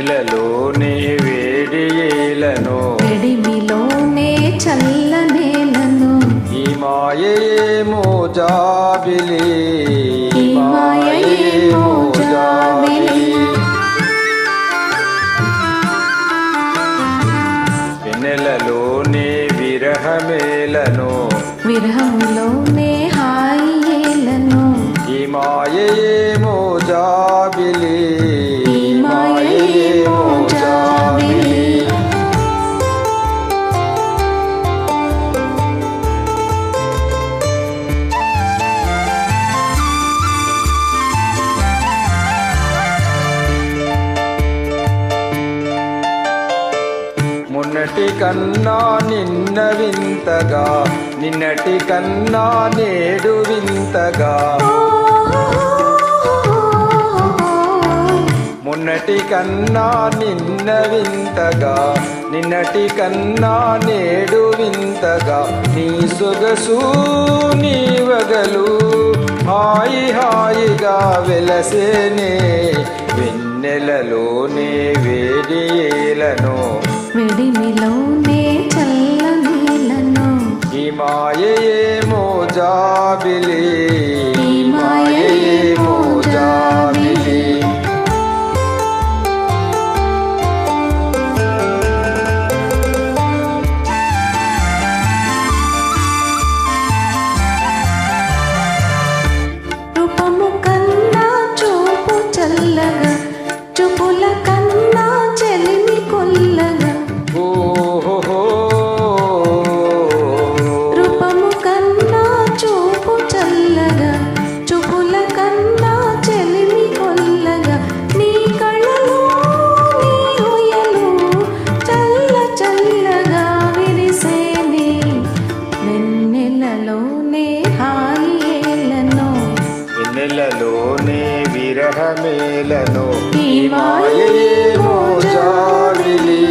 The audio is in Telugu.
మేలను వెడిమిలోనే చల్లనేలను. ఈ మాయేమో జాబిలి ఈ మాయేమో జాబిలి. వెన్నెలలోనే విరహమేలను విరహములోనే హాయిలను ఈ మాయేమో జాబిలి. నిన్నటి కన్నా నిన్న వింతగా నిన్నటి కన్నా నేడు వింతగా. మొన్నటి కన్నా నిన్న వింతగా నిన్నటి కన్నా నేడు వింతగా. నీ సొగసు నీ వగలు హాయి హాయిగా వెలసేనే వెన్నెలలోనే వేడియేలను విడిమిలోనే చల్ల నీలను ఈ మాయే మోజాబిలి ఈ మాయే మోజా నేలలో నీ విరహమేలను ఈ మాయేమో జాగిలి